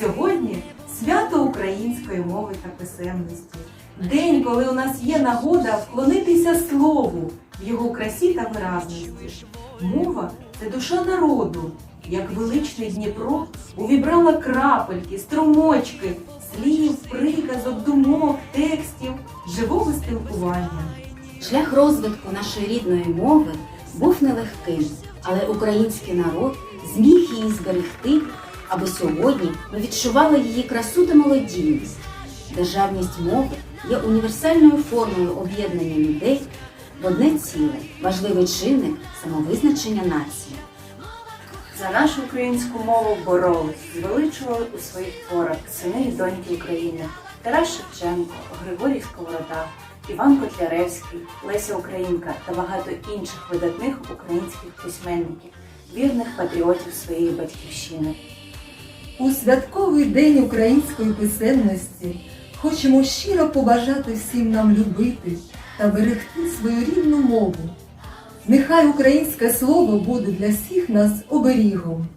Сьогодні свято української мови та писемності. День, коли у нас є нагода вклонитися слову в його красі та виразності. Мова це душа народу, як величний Дніпро увібрала крапельки, струмочки, слів, приказок, думок, текстів, живого спілкування. Шлях розвитку нашої рідної мови був нелегким, але український народ зміг її зберегти, аби сьогодні ми відчували її красу та молодійність. Державність мови є універсальною формою об'єднання людей в одне ціле, важливий чинник самовизначення нації. За нашу українську мову боролись, звеличували у своїх творах сини і доньки України Тарас Шевченко, Григорій Сковорода, Іван Котляревський, Леся Українка та багато інших видатних українських письменників, вірних патріотів своєї батьківщини. У святковий день української писемності хочемо щиро побажати всім нам любити та берегти свою рідну мову. Нехай українське слово буде для всіх нас оберігом.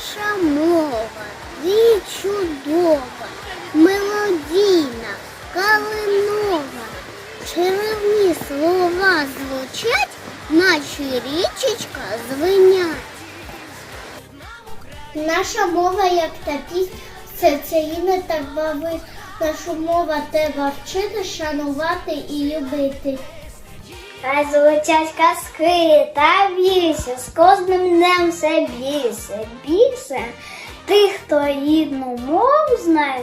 Наша мова і чудова, мелодійна, калинова. Чарівні слова звучать, наші річечка звенять. Наша мова, як та піснь, все так бавить. Нашу мову треба вчити, шанувати і любити. Хай звучать казки та віси, з кожним днем все більше, більше. Тих, хто рідну мову знає,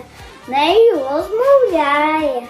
нею розмовляє.